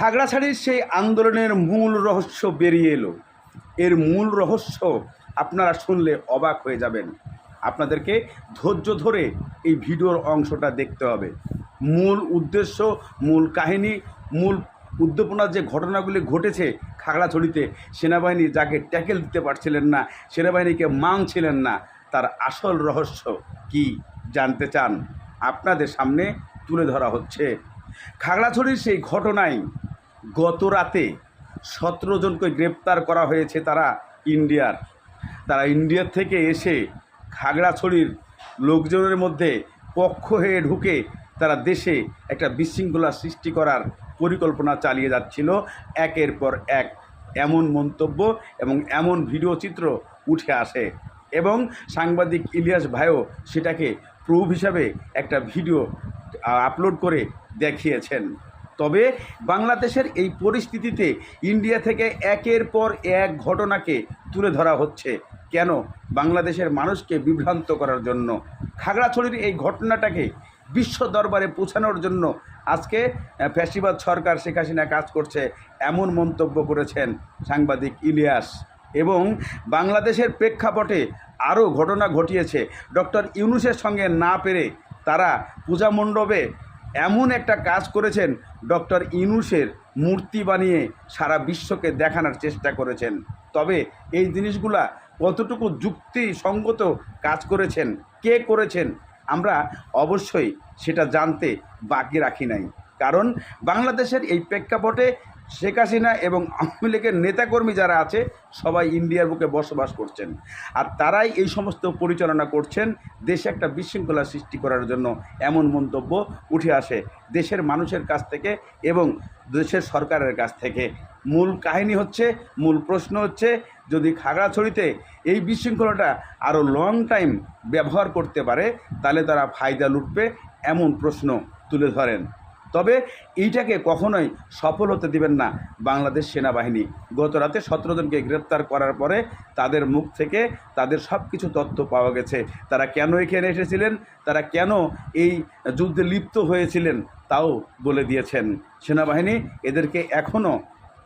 খাগড়াছড়ির সেই আন্দোলনের মূল রহস্য বেরিয়ে এলো। এর মূল রহস্য আপনারা শুনলে অবাক হয়ে যাবেন। আপনাদেরকে ধৈর্য ধরে এই ভিডিওর অংশটা দেখতে হবে। মূল উদ্দেশ্য, মূল কাহিনী, মূল উদ্দীপনার যে ঘটনাগুলি ঘটেছে খাগড়াছড়িতে, সেনাবাহিনী যাকে ট্যাকেল দিতে পারছিলেন না, সেনাবাহিনীকে মানছিলেন না, তার আসল রহস্য কি জানতে চান আপনাদের সামনে তুলে ধরা হচ্ছে। খাগড়াছড়ির সেই ঘটনায় গত রাতে সতেরো জনকে গ্রেপ্তার করা হয়েছে তারা ইন্ডিয়ার। তারা ইন্ডিয়ার থেকে এসে খাগড়াছড়ির লোকজনের মধ্যে পক্ষ হয়ে ঢুকে তারা দেশে একটা বিশৃঙ্খলা সৃষ্টি করার পরিকল্পনা চালিয়ে যাচ্ছিল। একের পর এক এমন মন্তব্য এবং এমন ভিডিও চিত্র উঠে আসে এবং সাংবাদিক ইলিয়াস ভাইও সেটাকে প্রুফ হিসাবে একটা ভিডিও আপলোড করে দেখিয়েছেন। তবে বাংলাদেশের এই পরিস্থিতিতে ইন্ডিয়া থেকে একের পর এক ঘটনাকে তুলে ধরা হচ্ছে। কেন? বাংলাদেশের মানুষকে বিভ্রান্ত করার জন্য। খাগড়াছড়ির এই ঘটনাটাকে বিশ্ব দরবারে পৌঁছানোর জন্য আজকে ফ্যাসিবাদ সরকার শেখ হাসিনা কাজ করছে এমন মন্তব্য করেছেন সাংবাদিক ইলিয়াস। এবং বাংলাদেশের প্রেক্ষাপটে আরও ঘটনা ঘটিয়েছে। ডক্টর ইউনুসের সঙ্গে না পেরে তারা পূজা মণ্ডপে এমন একটা কাজ করেছেন ডক্টর ইনুসের মূর্তি বানিয়ে সারা বিশ্বকে দেখানোর চেষ্টা করেছেন। তবে এই জিনিসগুলা কতটুকু যুক্তিসঙ্গত কাজ করেছেন, কে করেছেন, আমরা অবশ্যই সেটা জানতে বাকি রাখি নাই। কারণ বাংলাদেশের এই প্রেক্ষাপটে শেখ হাসিনা এবং আওয়ামী লীগের নেতাকর্মী যারা আছে, সবাই ইন্ডিয়ার বুকে বসবাস করছেন। আর তারাই এই সমস্ত পরিচালনা করছেন, দেশে একটা বিশৃঙ্খলা সৃষ্টি করার জন্য এমন মন্তব্য উঠে আসে দেশের মানুষের কাছ থেকে এবং দেশের সরকারের কাছ থেকে। মূল কাহিনী হচ্ছে, মূল প্রশ্ন হচ্ছে, যদি খাগড়াছড়িতে এই বিশৃঙ্খলাটা আরও লং টাইম ব্যবহার করতে পারে, তাহলে তারা ফায়দা লুটবে এমন প্রশ্ন তুলে ধরেন। তবে এইটাকে কখনোই সফল হতে দিবেন না বাংলাদেশ সেনাবাহিনী। গত রাতে সতেরো জনকে গ্রেপ্তার করার পরে তাদের মুখ থেকে তাদের সব কিছু তথ্য পাওয়া গেছে। তারা কেন এখানে এসেছিলেন? তারা কেন এই যুদ্ধে লিপ্ত হয়েছিলেন? তাও বলে দিয়েছেন। সেনাবাহিনী এদেরকে এখনও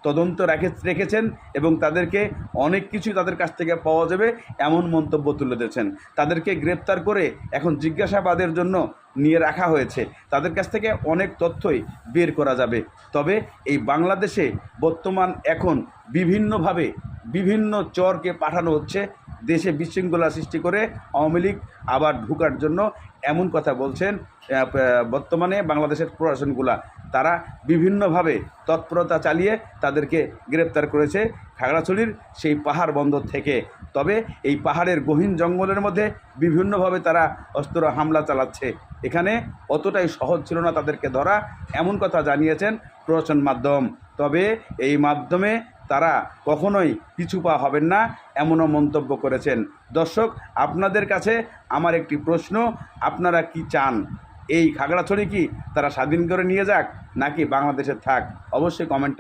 তদন্ত রেখে রেখেছেন এবং তাদেরকে অনেক কিছু তাদের কাছ থেকে পাওয়া যাবে এমন মন্তব্য তুলে দিয়েছেন তাদেরকে গ্রেপ্তার করে এখন জিজ্ঞাসাবাদের জন্য নিয়ে রাখা হয়েছে। তাদের কাছ থেকে অনেক তথ্যই বের করা যাবে। তবে এই বাংলাদেশে বর্তমান এখন বিভিন্নভাবে বিভিন্ন চরকে পাঠানো হচ্ছে। দেশে বিশৃঙ্খলা সৃষ্টি করে আওয়ামী লীগ আবার ঢুকার জন্য এমন কথা বলছেন বর্তমানে বাংলাদেশের প্রশাসনগুলা। তারা বিভিন্নভাবে তৎপরতা চালিয়ে তাদেরকে গ্রেপ্তার করেছে খাগড়াছড়ির সেই পাহাড় বন্দর থেকে। তবে এই পাহাড়ের গহীন জঙ্গলের মধ্যে বিভিন্নভাবে তারা অস্ত্র হামলা চালাচ্ছে। এখানে অতটাই সহজ ছিল না তাদেরকে ধরা, এমন কথা জানিয়েছেন প্রশাসন মাধ্যম। তবে এই মাধ্যমে তারা কখনোই পিছু পা হবেন না, এমনও মন্তব্য করেছেন। দর্শক, আপনাদের কাছে আমার একটি প্রশ্ন, আপনারা কি চান? এই খাগড়াছড়ি কি তারা স্বাধীন করে নিয়ে যাক, নাকি বাংলাদেশে থাক? অবশ্যই কমেন্ট